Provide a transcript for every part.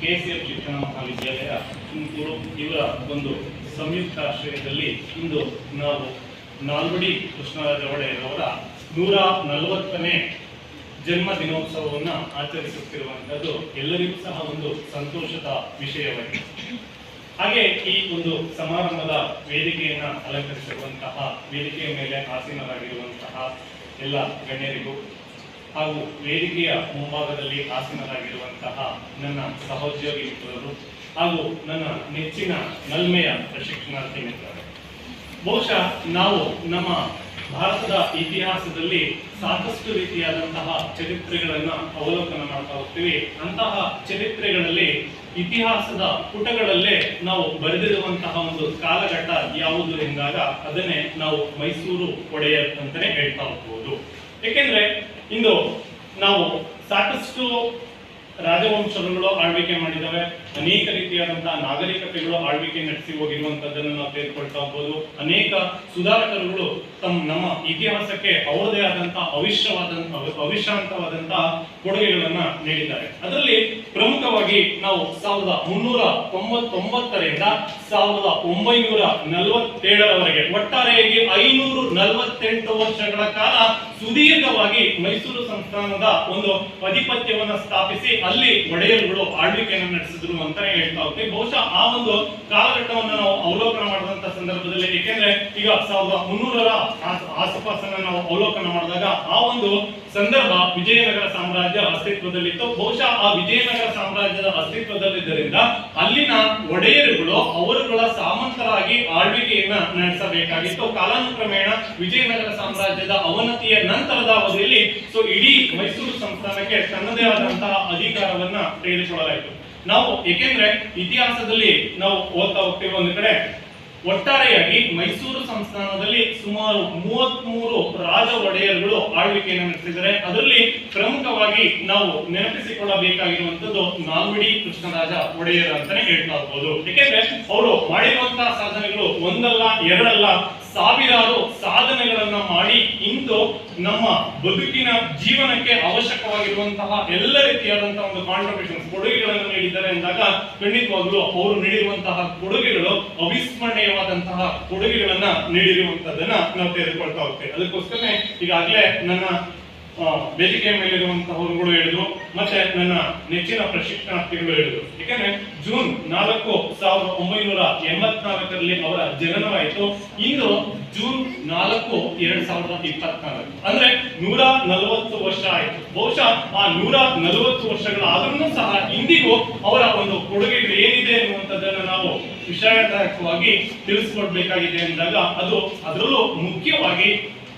KCF ಶಿಕ್ಷಣ ಮಹಾವಿದ್ಯಾಲಯ ತುಮಕೂರು ಇವರ ಒಂದು ಸಂಯುಕ್ತ ಆಶ್ರಯದಲ್ಲಿ ಇಂದು ನಾವು ನಾಲ್ವಡಿ ಕೃಷ್ಣರಾಜ ಒಡೆಯರ್ ಅವರ ನೂರ ನಲವತ್ತನೇ ಜನ್ಮ ದಿನೋತ್ಸವವನ್ನು ಆಚರಿಸುತ್ತಿರುವಂಥದ್ದು ಎಲ್ಲರಿಗೂ ಸಹ ಒಂದು ಸಂತೋಷದ ವಿಷಯವಾಗಿದೆ. ಹಾಗೆ ಈ ಒಂದು ಸಮಾರಂಭದ ವೇದಿಕೆಯನ್ನ ಅಲಂಕರಿಸಿರುವಂತಹ, ವೇದಿಕೆಯ ಮೇಲೆ ಆಸೀನರಾಗಿರುವಂತಹ ಎಲ್ಲ ಗಣ್ಯರಿಗೂ ಹಾಗೂ ವೇದಿಕೆಯ ಮುಂಭಾಗದಲ್ಲಿ ಆಸೀನರಾಗಿರುವಂತಹ ನನ್ನ ಸಹೋದ್ಯೋಗಿ ಮಿತ್ರರು ಹಾಗೂ ನನ್ನ ನೆಚ್ಚಿನ ನಲ್ಮೆಯ ಪ್ರಶಿಕ್ಷಣಾರ್ಥಿ ಮಿತ್ರರು. ಬಹುಶಃ ನಾವು ನಮ್ಮ ಭಾರತದ ಇತಿಹಾಸದಲ್ಲಿ ಸಾಕಷ್ಟು ರೀತಿಯಾದಂತಹ ಚರಿತ್ರೆಗಳನ್ನ ಅವಲೋಕನ ಮಾಡ್ತಾ ಹೋಗ್ತೀವಿ. ಅಂತಹ ಚರಿತ್ರೆಗಳಲ್ಲಿ, ಇತಿಹಾಸದ ಪುಟಗಳಲ್ಲೇ ನಾವು ಬರೆದಿರುವಂತಹ ಒಂದು ಕಾಲಘಟ್ಟ ಯಾವುದು ಎಂದಾಗ ಅದನ್ನೇ ನಾವು ಮೈಸೂರು ಒಡೆಯರ್ ಅಂತಾನೆ ಹೇಳ್ತಾ ಹೋಗ್ಬೋದು. ಏಕೆಂದ್ರೆ ಇಂದು ನಾವು ಸಾಕಷ್ಟು ರಾಜವಂಶಗಳು ಆಳ್ವಿಕೆ ಮಾಡಿದವೆ. ಅನೇಕ ರೀತಿಯಾದಂತಹ ನಾಗರಿಕತೆಗಳು ಆಳ್ವಿಕೆ ನಡೆಸಿ ಹೋಗಿರುವಂತದ್ದನ್ನು ನಾವು ತೆಗೆದುಕೊಳ್ತಾ ಹೋಗ್ಬೋದು. ಅನೇಕ ಸುಧಾರಕರುಗಳು ತಮ್ಮ ನಮ್ಮ ಇತಿಹಾಸಕ್ಕೆ ಅವರದೇ ಆದಂತಹ ಅವಿಶ್ರವಾದಂತಹ ಅವಿಶ್ರಾಂತವಾದಂತಹ ಕೊಡುಗೆಗಳನ್ನ ನೀಡಿದ್ದಾರೆ. ಅದರಲ್ಲಿ ಪ್ರಮುಖವಾಗಿ ನಾವು ಸಾವಿರದ ಮುನ್ನೂರ ತೊಂಬತ್ತೊಂಬತ್ತರಿಂದ ಸಾವಿರದ ಒಂಬೈನೂರ ನಲವತ್ತೇಳರವರೆಗೆ, ಒಟ್ಟಾರೆಯಾಗಿ ಐನೂರು ನಲವತ್ತೆಂಟು ವರ್ಷಗಳ ಕಾಲ ಸುದೀರ್ಘವಾಗಿ ಮೈಸೂರು ಸಂಸ್ಥಾನದ ಒಂದು ಅಧಿಪತ್ಯವನ್ನು ಸ್ಥಾಪಿಸಿ ಅಲ್ಲಿ ಒಡೆಯರುಗಳು ಆಳ್ವಿಕೆಯನ್ನು ನಡೆಸಿದ್ರು ಅಂತಾನೆ ಹೇಳ್ತಾ ಹೋಗ್ತೀವಿ. ಬಹುಶಃ ಆ ಒಂದು ಕಾಲಘಟ್ಟವನ್ನು ನಾವು ಮಾಡಿದಂತ ಸಂದರ್ಭದಲ್ಲಿ, ಏಕೆಂದ್ರೆ ಈಗ ಸಾವಿರದ ಮುನ್ನೂರರ ಆಸ್- ಆಸುಪಾಸನ್ನ ನಾವು ಅವಲೋಕನ ಮಾಡಿದಾಗ ಆ ಒಂದು ಸಂದರ್ಭ ವಿಜಯನಗರ ಸಾಮ್ರಾಜ್ಯ ಅಸ್ತಿತ್ವದಲ್ಲಿತ್ತು. ಬಹುಶಃ ಆ ವಿಜಯನಗರ ಸಾಮ್ರಾಜ್ಯದ ಅಸ್ತಿತ್ವದಲ್ಲಿದ್ದರಿಂದ ಅಲ್ಲಿನ ಒಡೆಯರುಗಳು ಅವರುಗಳ ಸಾಮಂತರಾಗಿ ಆಳ್ವಿಕೆಯನ್ನ ನಡೆಸಬೇಕಾಗಿತ್ತು. ಕಾಲಾನುಕ್ರಮೇಣ ವಿಜಯನಗರ ಸಾಮ್ರಾಜ್ಯದ ಅವನತಿಯ ನಂತರದ ಅವಧಿಯಲ್ಲಿ, ಸೊ ಇಡೀ ಮೈಸೂರು ಸಂಸ್ಥಾನಕ್ಕೆ ತನ್ನದೇ ಆದಂತಹ ಅಧಿಕಾರವನ್ನ ತೆಗೆದುಕೊಳ್ಳಲಾಯಿತು. ನಾವು ಏಕೆಂದ್ರೆ ಇತಿಹಾಸದಲ್ಲಿ ನಾವು ಓದ್ತಾ ಹೋಗ್ತೇವೆ ಒಂದು ಕಡೆ ಒಟ್ಟಾರೆಯಾಗಿ ಮೈಸೂರು ಸಂಸ್ಥಾನದಲ್ಲಿ ಸುಮಾರು ಮೂವತ್ಮೂರು ರಾಜ ಒಡೆಯರ್ಗಳು ಆಳ್ವಿಕೆಯನ್ನು ನಡೆಸಿದ್ದಾರೆ. ಅದರಲ್ಲಿ ಪ್ರಮುಖವಾಗಿ ನಾವು ನೆನಪಿಸಿಕೊಳ್ಳಬೇಕಾಗಿರುವಂತದ್ದು ನಾಲ್ವಡಿ ಕೃಷ್ಣರಾಜ ಒಡೆಯರ್ ಅಂತಾನೆ ಹೇಳ್ತಾ ಹೋಗ್ಬೋದು. ಯಾಕೆಂದ್ರೆ ಅವರು ಮಾಡಿರುವಂತಹ ಸಾಧನೆಗಳು ಒಂದಲ್ಲ, ಎರಡಲ್ಲ ಸಾವಿರಾರು ಸಾಧನೆಗಳನ್ನ ಮಾಡಿ ಇಂದು ನಮ್ಮ ಬದುಕಿನ ಜೀವನಕ್ಕೆ ಅವಶ್ಯಕವಾಗಿರುವಂತಹ ಎಲ್ಲ ರೀತಿಯಾದಂತಹ ಒಂದು ಕಾಂಟ್ರಿಬ್ಯೂಷನ್ ಕೊಡುಗೆಗಳನ್ನು ನೀಡಿದ್ದಾರೆ ಅಂದಾಗ ಖಂಡಿತವಾಗ್ಲೂ ಅವರು ನೀಡಿರುವಂತಹ ಕೊಡುಗೆಗಳು ಅವಿಸ್ಮರಣೀಯವಾದಂತಹ ಕೊಡುಗೆಗಳನ್ನ ನೀಡಿರುವಂತದನ್ನ ನಾವು ತೆಗೆದುಕೊಳ್ತಾ ಹೋಗ್ತೇವೆ. ಅದಕ್ಕೋಸ್ಕರ ಈಗಾಗಲೇ ನನ್ನ ಆ, ವೇದಿಕೆಯ ಮೇಲಿರುವಂತಹವರುಗಳು ಹೇಳಿದ್ರು ಮತ್ತೆ ನನ್ನ ನೆಚ್ಚಿನ ಪ್ರಶಿಕ್ಷಣಾರ್ಥಿಗಳು ಹೇಳಿದ್ರು. ಯಾಕಂದ್ರೆ ಜೂನ್ ನಾಲ್ಕು ಸಾವಿರದ ಒಂಬೈನೂರ ಎಂಬತ್ನಾಲ್ಕರಲ್ಲಿ ಅವರ ಜನನವಾಯಿತು ಇಂದು ಜೂನ್ ನಾಲ್ಕು ಎರಡ್ ಸಾವಿರದ ಇಪ್ಪತ್ನಾಲ್ಕು. ಅಂದ್ರೆ ನೂರ ನಲವತ್ತು ವರ್ಷ ಆಯಿತು. ಬಹುಶಃ ಆ ನೂರ ನಲವತ್ತು ವರ್ಷಗಳಾದ್ರೂ ಸಹ ಇಂದಿಗೂ ಅವರ ಒಂದು ಕೊಡುಗೆಗಳು ಏನಿದೆ ಅನ್ನುವಂಥದ್ದನ್ನು ನಾವು ವಿಷಯದಾಯಕವಾಗಿ ತಿಳಿಸ್ಕೊಡ್ಬೇಕಾಗಿದೆ ಅಂದಾಗ ಅದು ಅದರಲ್ಲೂ ಮುಖ್ಯವಾಗಿ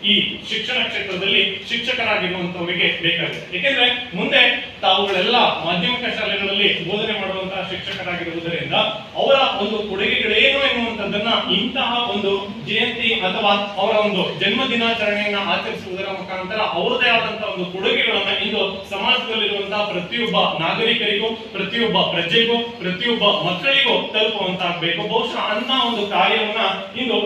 ಈ ಶಿಕ್ಷಣ ಕ್ಷೇತ್ರದಲ್ಲಿ ಶಿಕ್ಷಕರಾಗಿರುವಂತವರಿಗೆ ಬೇಕಾಗಿದೆ ಏಕೆಂದ್ರೆ ಮುಂದೆ ತಾವುಗಳೆಲ್ಲ ಮಾಧ್ಯಮಿಕ ಶಾಲೆಗಳಲ್ಲಿ ಬೋಧನೆ ಮಾಡುವಂತಹ ಶಿಕ್ಷಕರಾಗಿರುವುದರಿಂದ ಅವರ ಒಂದು ಕೊಡುಗೆಗಳೇನು ಎನ್ನುವಂಥದ್ದನ್ನ ಇಂತಹ ಒಂದು ಜಯಂತಿ ಅಥವಾ ಅವರ ಒಂದು ಜನ್ಮ ದಿನಾಚರಣೆಯನ್ನ ಆಚರಿಸುವುದರ ಮುಖಾಂತರ ಅವರದೇ ಆದಂತಹ ಒಂದು ಕೊಡುಗೆಗಳನ್ನ ಇಂದು ಸಮಾಜದಲ್ಲಿರುವಂತಹ ಪ್ರತಿಯೊಬ್ಬ ನಾಗರಿಕರಿಗೂ, ಪ್ರತಿಯೊಬ್ಬ ಪ್ರಜೆಗೂ, ಪ್ರತಿಯೊಬ್ಬ ಮಕ್ಕಳಿಗೂ ತಲುಪುವಂತಾಗಬೇಕು. ಬಹುಶಃ ಅನ್ನ ಒಂದು ಕಾರ್ಯವನ್ನ ಇಂದು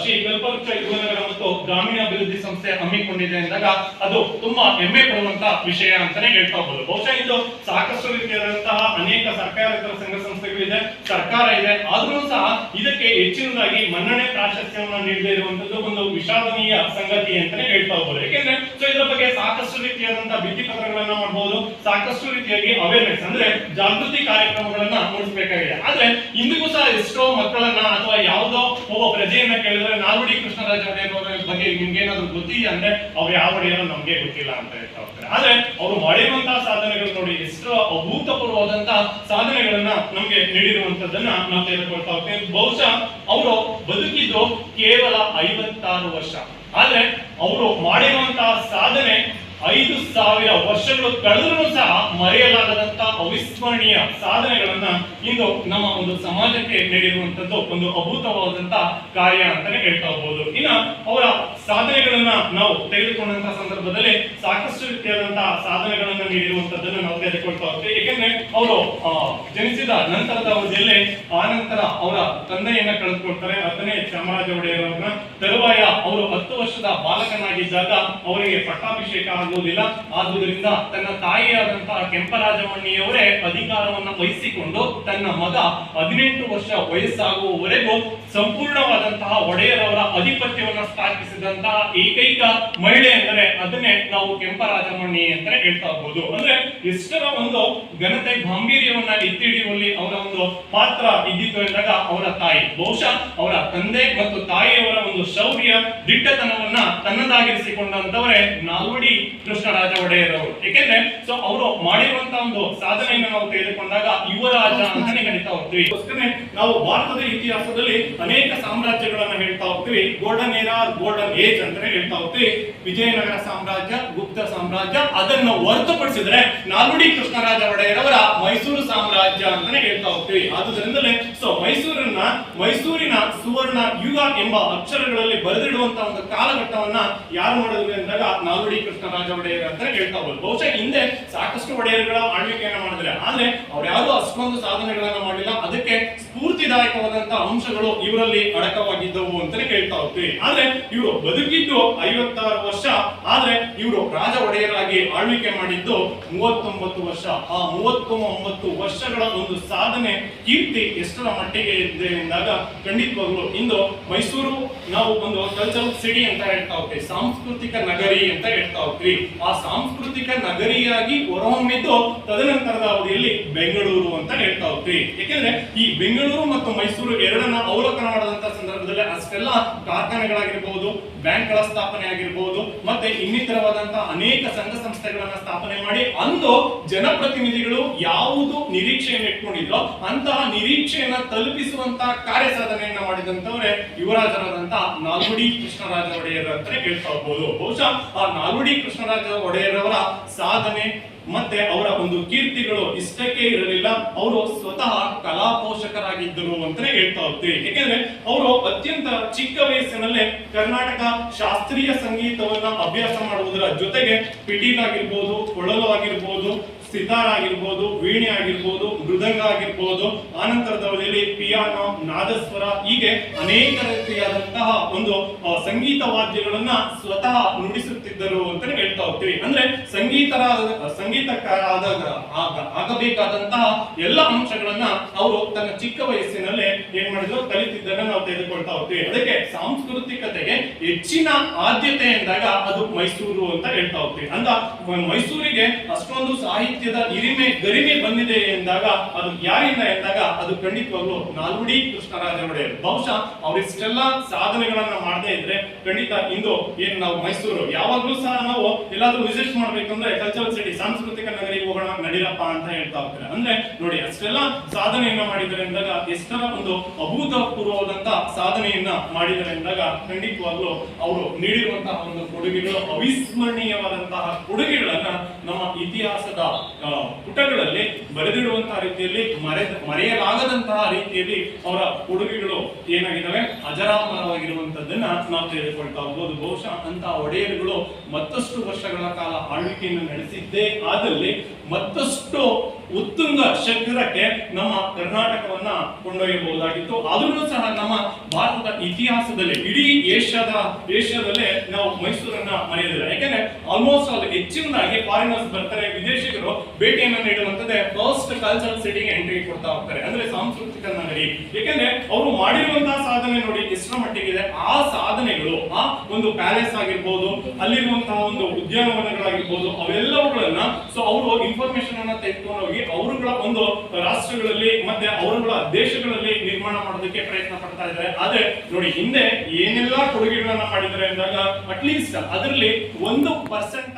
ಶ್ರೀ ಕಲ್ಪವೃಕ್ಷ ಯುವನಗರ ಮತ್ತು ಗ್ರಾಮೀಣಾಭಿವೃದ್ಧಿ ಸಂಸ್ಥೆ ಹಮ್ಮಿಕೊಂಡಿದೆ ಎಂದಾಗ ಅದು ತುಂಬಾ ಹೆಮ್ಮೆ ಪಡುವಂತ ವಿಷಯ ಅಂತಾನೆ ಹೇಳ್ತಾ ಬಹುಶಃ ಇದು ಸಾಕಷ್ಟು ರೀತಿಯಾದಂತಹ ಅನೇಕ ಸರ್ಕಾರೇತರ ಸಂಘ ಸಂಸ್ಥೆಗಳಿದೆ ಸರ್ಕಾರ ಇದೆ. ಆದ್ರೂ ಸಹ ಇದಕ್ಕೆ ಹೆಚ್ಚಿನದಾಗಿ ಮನ್ನಣೆ ಪ್ರಾಶಸ್ತ್ಯವನ್ನು ನೀಡದೇ ಇರುವಂತದ್ದು ಒಂದು ವಿಷಾದನೀಯ ಸಂಗತಿ ಅಂತಾನೆ ಹೇಳ್ತಾ ಹೋಗ್ಬೋದು. ಯಾಕೆಂದ್ರೆ ಸೊ ಇದರ ಬಗ್ಗೆ ಸಾಕಷ್ಟು ರೀತಿಯಾದಂತಹ ಭಿತ್ತಿ ಪತ್ರಗಳನ್ನ ಮಾಡಬಹುದು ಸಾಕಷ್ಟು ರೀತಿಯಾಗಿ ಅವೇರ್ನೆಸ್ ಅಂದ್ರೆ ಜಾಗೃತಿ ಕಾರ್ಯಕ್ರಮಗಳನ್ನ ಮೂಡಿಸಬೇಕಾಗಿದೆ. ಆದ್ರೆ, ಇಂದಿಗೂ ಸಹ ಎಷ್ಟೋ ಮಕ್ಕಳನ್ನ ಅಥವಾ ಯಾವುದೋ ಒಬ್ಬ ಪ್ರಜೆಯನ್ನ ಕೇಳಿದ್ರೆ, ನಾಲ್ವಡಿ ಕೃಷ್ಣರಾಜ ಒಡೆಯರ್ ಬಗ್ಗೆ ನಿಮ್ಗೆ ಏನಾದ್ರು ಗೊತ್ತಿದೆ ಅಂದ್ರೆ, ಅವ್ರು ಯಾವ ಒಡೆಯರೋ ನಮ್ಗೆ ಗೊತ್ತಿಲ್ಲ ಅಂತ ಹೇಳ್ತಾ ಹೋಗ್ತಾರೆ. ಆದ್ರೆ, ಅವರು ಮಾಡಿರುವಂತಹ ಸಾಧನೆಗಳು ನೋಡಿ, ಎಷ್ಟೋ ಅಭೂತಪೂರ್ವವಾದಂತಹ ಸಾಧನೆಗಳನ್ನ ನಮ್ಗೆ ನೀಡಿರುವಂತದ್ದನ್ನ ನಾವು ತೆಗೆದುಕೊಳ್ತಾ ಹೋಗ್ತೇವೆ. ಬಹುಶಃ ಅವರು ಬದುಕಿದ್ದು ಕೇವಲ ಐವತ್ತಾರು ವರ್ಷ. ಆದ್ರೆ ಅವರು ಮಾಡಿರುವಂತಹ ಸಾಧನೆ ಐದು ಸಾವಿರ ವರ್ಷಗಳು ಕಳೆದರೂ ಸಹ ಮರೆಯಲಾಗದಂತ ಅವಿಸ್ಮರಣೀಯ ಸಾಧನೆಗಳನ್ನ ಇಂದು ನಮ್ಮ ಒಂದು ಸಮಾಜಕ್ಕೆ ನೀಡಿರುವಂತದ್ದು ಒಂದು ಅಭೂತವಾದಂತ ಕಾರ್ಯ ಅಂತಾನೆ ಹೇಳ್ತಾ ಹೋಗ್ಬೋದು. ಇನ್ನ ಅವರ ಸಾಧನೆಗಳನ್ನ ನಾವು ತೆಗೆದುಕೊಂಡಂತ ಸಂದರ್ಭದಲ್ಲಿ ಸಾಕಷ್ಟು ರೀತಿಯಾದಂತಹ ಸಾಧನೆಗಳನ್ನ ನೀಡಿರುವಂತದ್ದನ್ನು ನಾವು ತೆಗೆದುಕೊಳ್ತಾ ಹೋಗ್ತೇವೆ. ಏಕೆಂದ್ರೆ ಅವರು ಜನಿಸಿದ ನಂತರದ ಅವಧಿಯಲ್ಲಿ ಆ ನಂತರ ಅವರ ತಂದೆಯನ್ನ ಕಳೆದುಕೊಳ್ತಾರೆ. ಹತ್ತನೇ ಚಾಮರಾಜ ಒಡೆಯರವರನ್ನ ತರುವಾಯ ಅವರು ಹತ್ತು ವರ್ಷದ ಬಾಲಕನಾಗಿದ್ದಾಗ ಅವರಿಗೆ ಪಟ್ಟಾಭಿಷೇಕ ಆಗುವುದಿಲ್ಲ. ಆದುದರಿಂದ ತನ್ನ ತಾಯಿಯಾದಂತಹ ಕೆಂಪರಾಜವಣ್ಣಿಯವರೇ ಅಧಿಕಾರವನ್ನ ವಹಿಸಿಕೊಂಡು ತನ್ನ ಮಗ ಹದಿನೆಂಟು ವರ್ಷ ವಯಸ್ಸಾಗುವವರೆಗೂ ಸಂಪೂರ್ಣವಾದಂತಹ ಒಡೆಯರವರ ಅಧಿಪತ್ಯವನ್ನ ಸ್ಥಾಪಿಸಿದಂತಹ ಏಕೈಕ ಮಹಿಳೆ ಅಂದರೆ ಅದನ್ನೇ ನಾವು ಕೆಂಪರಾಜಮಣಿ ಅಂತ ಹೇಳ್ತಾ ಹೋಗ್ಬೋದು ಅಂದ್ರೆ ಎಷ್ಟರ ಒಂದು ಘನತೆ ಗಾಂಭೀರ್ಯವನ್ನ ಎತ್ತಿಡಿಯುವಲ್ಲಿ ಅವರ ಒಂದು ಪಾತ್ರ ಇದ್ದಿತ್ತು ಎಂದಾಗ ಅವರ ತಾಯಿ. ಬಹುಶಃ ಅವರ ತಂದೆ ಮತ್ತು ತಾಯಿಯವರ ಒಂದು ಶೌರ್ಯ, ದಿಟ್ಟತನವನ್ನ ತನ್ನದಾಗಿರಿಸಿಕೊಂಡಂತವರೇ ನಾಲ್ವಡಿ ಕೃಷ್ಣರಾಜ ಒಡೆಯರವರು. ಏಕೆಂದ್ರೆ ಸೊ ಅವರು ಮಾಡಿರುವಂತಹ ಒಂದು ಸಾಧನೆಯನ್ನು ನಾವು ತೆಗೆದುಕೊಂಡಾಗ ಯುವರಾಜ ಅಂತಾನೆ ಕರಿತಾ ಹೋಗ್ತೀವಿ. ನಾವು ಭಾರತದ ಇತಿಹಾಸದಲ್ಲಿ ಅನೇಕ ಸಾಮ್ರಾಜ್ಯಗಳನ್ನ ಹೇಳ್ತಾ ಹೋಗ್ತೀವಿ. ಗೋಲ್ಡನ್ ಏರ, ಗೋಲ್ಡನ್ ಏಜ್ ಅಂತಾನೆ ಹೇಳ್ತಾ ಹೋಗ್ತೀವಿ. ವಿಜಯನಗರ ಸಾಮ್ರಾಜ್ಯ, ಗುಪ್ತ ಸಾಮ್ರಾಜ್ಯ, ಅದನ್ನು ಹೊರತುಪಡಿಸಿದ್ರೆ ನಾಲ್ವಡಿ ಕೃಷ್ಣರಾಜ ಒಡೆಯರವರ ಮೈಸೂರು ಸಾಮ್ರಾಜ್ಯ ಅಂತಾನೆ ಹೇಳ್ತಾ ಹೋಗ್ತೀವಿ. ಆದುದರಿಂದಲೇ ಸೊ ಮೈಸೂರನ್ನ, ಮೈಸೂರಿನ ಸುವರ್ಣ ಯುಗ ಎಂಬ ಅಕ್ಷರಗಳಲ್ಲಿ ಬರೆದಿಡುವಂತ ಒಂದು ಕಾಲಘಟ್ಟವನ್ನ ಯಾರು ಮಾಡಿದ್ರು ಅಂದಾಗ ನಾಲ್ವಡಿ ಕೃಷ್ಣರಾಜ ಒಡೆಯರ್ ಅಂತಾನೆ ಹೇಳ್ತಾ ಹೋಗ್ಬೋದು. ಬಹುಶಃ ಹಿಂದೆ ಸಾಕಷ್ಟು ಒಡೆಯರ್ಗಳ ಆಳ್ವಿಕೆಯನ್ನ ಮಾಡಿದ್ರೆ. ಆದ್ರೆ ಅವ್ರು ಯಾರು ಅಷ್ಟೊಂದು ಸಾಧನೆಗಳನ್ನ ಮಾಡಿಲ್ಲ ಅದಕ್ಕೆ ಸ್ಫೂರ್ತಿದಾಯಕವಾದಂತಹ ಅಂಶಗಳು ಇವರಲ್ಲಿ ಅಡಕವಾಗಿದ್ದವು ಅಂತಾನೆ ಹೇಳ್ತಾ ಹೋಗ್ತೀವಿ ಆದ್ರೆ ಇವರು ಬದುಕಿದ್ದು ಐವತ್ತಾರು ವರ್ಷ, ಆದ್ರೆ ಇವರು ರಾಜ ಒಡೆಯರಾಗಿ ಆಳ್ವಿಕೆ ಮಾಡಿದ್ದು ಮೂವತ್ತೊಂಬತ್ತು ವರ್ಷ. ಆ ಮೂವತ್ತೊಂಬತ್ತು ವರ್ಷಗಳ ಒಂದು ಸಾಧನೆ ಕೀರ್ತಿ ಎಷ್ಟರ ಮಟ್ಟಿಗೆ ಇದೆ ಎಂದಾಗ ಖಂಡಿತವಾಗ್ಲು ಇಂದು ಮೈಸೂರು ನಾವು ಒಂದು ಕಲ್ಚರಲ್ ಸಿಟಿ ಅಂತ ಹೇಳ್ತಾ ಹೋಗ್ತೀವಿ. ಸಾಂಸ್ಕೃತಿಕ ನಗರಿ ಅಂತ ಹೇಳ್ತಾ ಹೋಗ್ತೀವಿ. ಆ ಸಾಂಸ್ಕೃತಿಕ ನಗರಿಯಾಗಿ ಹೊರಹೊಮ್ಮಿದ್ದು ತದನಂತರದ ಅವಧಿಯಲ್ಲಿ ಬೆಂಗಳೂರು ಅಂತ ಹೇಳ್ತಾ ಹೋಗ್ತೀವಿ. ಯಾಕೆಂದ್ರೆ ಈ ಬೆಂಗಳೂರು ಮತ್ತು ಮೈಸೂರು ಎರಡನ್ನ ಅವಲೋಕನ ಮಾಡದಂತ ಸಂದರ್ಭದಲ್ಲಿ ಅಷ್ಟೆಲ್ಲ ಕಾರ್ಖಾನೆಗಳಾಗಿರ್ಬಹುದು ಬ್ಯಾಂಕ್ಗಳ ಸ್ಥಾಪನೆ ಆಗಿರ್ಬಹುದು ಮತ್ತೆ ಇನ್ನಿತರವಾದಂತಹ ಅನೇಕ ಸಂಘ ಸಂಸ್ಥೆಗಳನ್ನ ಸ್ಥಾಪನೆ ಮಾಡಿ ಅಂದು ಜನಪ್ರತಿನಿಧಿಗಳು ಯಾವುದು ನಿರೀಕ್ಷೆಯನ್ನು ಇಟ್ಕೊಂಡಿದ್ರೋ ಅಂತಹ ನಿರೀಕ್ಷೆಯನ್ನ ತಲುಪಿಸುವಂತಹ ಕಾರ್ಯ ಸಾಧನೆಯನ್ನ ಮಾಡಿದಂತವರೇ ಯುವರಾಜರಾದಂತಹ ನಾಲ್ವಡಿ ಕೃಷ್ಣರಾಜ ಒಡೆಯರ್ ಅಂತ ಹೇಳ್ತಾ ಹೋಗ್ಬೋದು. ಬಹುಶಃ ಆ ನಾಲ್ವಡಿ ಕೃಷ್ಣರಾಜ ಒಡೆಯರವರ ಸಾಧನೆ ಮತ್ತೆ ಅವರ ಒಂದು ಕೀರ್ತಿಗಳು ಇಷ್ಟಕ್ಕೆ ಇರಲಿಲ್ಲ. ಅವರು ಸ್ವತಃ ಕಲಾ ಪೋಷಕರಾಗಿದ್ದರು ಅಂತಾನೆ ಹೇಳ್ತಾ ಹೋಗ್ತೀವಿ. ಯಾಕೆಂದ್ರೆ ಅವರು ಅತ್ಯಂತ ಚಿಕ್ಕ ವಯಸ್ಸಿನಲ್ಲೇ ಕರ್ನಾಟಕ ಶಾಸ್ತ್ರೀಯ ಸಂಗೀತವನ್ನ ಅಭ್ಯಾಸ ಮಾಡುವುದರ ಜೊತೆಗೆ ಪಿಟೀಲ್ ಆಗಿರ್ಬೋದು ಕೊಳಲು ಆಗಿರ್ಬೋದು, ಸಿತಾರ ಆಗಿರ್ಬೋದು, ವೀಣೆ ಆಗಿರ್ಬೋದು, ಮೃದಂಗ ಆಗಿರ್ಬೋದು ಆನಂತರದ ಅವಧಿಯಲ್ಲಿ ಪಿಯಾನೋ, ನಾದಸ್ವರ ಹೀಗೆ ಅನೇಕ ರೀತಿಯಾದಂತಹ ಒಂದು ಸಂಗೀತ ವಾದ್ಯಗಳನ್ನ ಸ್ವತಃ ನುಡಿಸುತ್ತಿದ್ದರು ಅಂತಾನೆ ಹೇಳ್ತಾ ಹೋಗ್ತೀವಿ ಅಂದ್ರೆ ಸಂಗೀತರ ಸಂಗೀತಕಾರಾದ ಆಗ, ಆಗಬೇಕಾದಂತಹ ಎಲ್ಲ ಅಂಶಗಳನ್ನ ಅವರು ತನ್ನ ಚಿಕ್ಕ ವಯಸ್ಸಿನಲ್ಲೇ ಏನ್ ಮಾಡಿದ್ರು, ಕಲಿತಿದ್ದನ್ನ ನಾವು ತೆಗೆದುಕೊಳ್ತಾ ಹೋಗ್ತೀವಿ. ಅದಕ್ಕೆ ಸಾಂಸ್ಕೃತಿಕತೆಗೆ ಹೆಚ್ಚಿನ ಆದ್ಯತೆ ಎಂದಾಗ ಅದು ಮೈಸೂರು ಅಂತ ಹೇಳ್ತಾ ಹೋಗ್ತೀವಿ. ಅಂತ ಮೈಸೂರಿಗೆ ಅಷ್ಟೊಂದು ಸಾಹಿತ್ಯದ ಹಿರಿಮೆ, ಗರಿಮೆ ಬಂದಿದೆ ಎಂದಾಗ ಅದು ಯಾರಿಂದ ಎಂದಾಗ ಅದು ಖಂಡಿತವಾಗ್ಲು ನಾಲ್ವಡಿ ಕೃಷ್ಣರಾಜ ಒಡೆಯರ್ ಬಹುಶಃ ಅವರಿಷ್ಟೆಲ್ಲ ಸಾಧನೆಗಳನ್ನ ಮಾಡದೇ ಇದ್ರೆ ಖಂಡಿತ ಇಂದು ಏನು ನಾವು ಮೈಸೂರು, ಯಾವಾಗ್ಲೂ ಸಹ ನಾವು ಎಲ್ಲಾದ್ರೂ ವಿಸಿಟ್ ಮಾಡ್ಬೇಕಂದ್ರೆ ಕಲ್ಚರಲ್ ಸಿಟಿ ಸಾಂಸ್ಕೃತಿಕ ನಗರಿಗೆ ಹೋಗೋಣ, ನಡೀರಪ್ಪ ಅಂತ ಹೇಳ್ತಾ ಹೋಗ್ತಾರೆ. ಅಂದ್ರೆ ನೋಡಿ, ಅಷ್ಟೆಲ್ಲ ಸಾಧನೆಯನ್ನ ಮಾಡಿದ್ದಾರೆ ಅಂದಾಗ, ಎಷ್ಟರ ಒಂದು ಅಭೂತಪೂರ್ವವಾದಂತ ಸಾಧನೆಯನ್ನ ಮಾಡಿದ್ದಾರೆ ಅಂದಾಗ, ಖಂಡಿತವಾಗ್ಲು ಅವರು ನೀಡಿರುವಂತಹ ಒಂದು ಕೊಡುಗೆಗಳು, ಅವಿಸ್ಮರಣೀಯವಾದಂತಹ ಕೊಡುಗೆಗಳನ್ನ ನಮ್ಮ ಇತಿಹಾಸದ ಪುಟಗಳಲ್ಲಿ ಬರೆದಿಡುವಂತಹ ರೀತಿಯಲ್ಲಿ ಮರೆ, ಮರೆಯಲಾಗದಂತಹ ರೀತಿಯಲ್ಲಿ ಅವರ ಉಡುಗೆಗಳು ಏನಾಗಿದ್ದಾವೆ? ಅಜರಾಮರವಾಗಿರುವಂತದ್ದನ್ನ ನಾವು ತಿಳಿದುಕೊಳ್ತಾ ಹೋಗ್ಬೋದು. ಬಹುಶಃ ಅಂತಹ ಒಡೆಯರುಗಳು ಮತ್ತಷ್ಟು ವರ್ಷಗಳ ಕಾಲ ಆಳ್ವಿಕೆಯನ್ನು ನಡೆಸಿದ್ದೇ ಆದಲ್ಲಿ ಮತ್ತಷ್ಟು ಉತ್ತುಂಗ ಶಿಖರಕ್ಕೆ ನಮ್ಮ ಕರ್ನಾಟಕವನ್ನ ಕೊಂಡೊಯ್ಯಬಹುದಾಗಿತ್ತು. ಆದರೂ ಸಹ ನಮ್ಮ ಭಾರತದ ಇತಿಹಾಸದಲ್ಲಿ, ಇಡೀ ಏಷ್ಯಾದ, ಏಷ್ಯಾದಲ್ಲೇ ನಾವು ಮೈಸೂರನ್ನ ಮರೆಯೋದಿಲ್ಲ. ಯಾಕೆಂದ್ರೆ ಆಲ್ಮೋಸ್ಟ್ ಆಲ್ ಹೆಚ್ಚಿನದಾಗಿ ಫಾರಿನರ್ಸ್ ಬರ್ತಾರೆ, ವಿದೇಶಿಗರು ಭೇಟಿಯನ್ನು ನೀಡುವಂತದ್ದೇ ಫಸ್ಟ್ ಕಲ್ಚರಲ್ ಸಿಟಿಗೆ ಎಂಟ್ರಿ ಕೊಡ್ತಾ ಹೋಗ್ತಾರೆ, ಅಂದ್ರೆ ಸಾಂಸ್ಕೃತಿಕ ನಗರಿ. ಯಾಕೆಂದ್ರೆ ಅವರು ಮಾಡಿರುವಂತಹ ಸಾಧನೆ ನೋಡಿ ಎಷ್ಟರ ಮಟ್ಟಿಗಿದೆ. ಆ ಸಾಧನೆಗಳು, ಆ ಒಂದು ಪ್ಯಾಲೇಸ್ ಆಗಿರ್ಬೋದು, ಅಲ್ಲಿರುವಂತಹ ಒಂದು ಉದ್ಯಾನವನಗಳಾಗಿರ್ಬೋದು, ಅವೆಲ್ಲವುಗಳನ್ನ ಸೊ ಅವರು ಇನ್ಫಾರ್ಮೇಶನ್ ಅನ್ನ ತೆಗೆದುಕೊಂಡು ಹೋಗಿ ಅವರುಗಳ ಒಂದು ರಾಷ್ಟ್ರಗಳಲ್ಲಿ ಮತ್ತೆ ಅವರುಗಳ ದೇಶಗಳಲ್ಲಿ ನಿರ್ಮಾಣ ಮಾಡೋದಕ್ಕೆ ಪ್ರಯತ್ನ ಪಡ್ತಾ ಇದ್ದಾರೆ. ಆದ್ರೆ ನೋಡಿ, ಹಿಂದೆ ಏನೆಲ್ಲಾ ಕೊಡುಗೆಗಳನ್ನ ಮಾಡಿದ್ದಾರೆ ಅಂದಾಗ ಅಟ್ಲೀಸ್ಟ್ ಅದರಲ್ಲಿ ಒಂದು ಪರ್ಸೆಂಟ್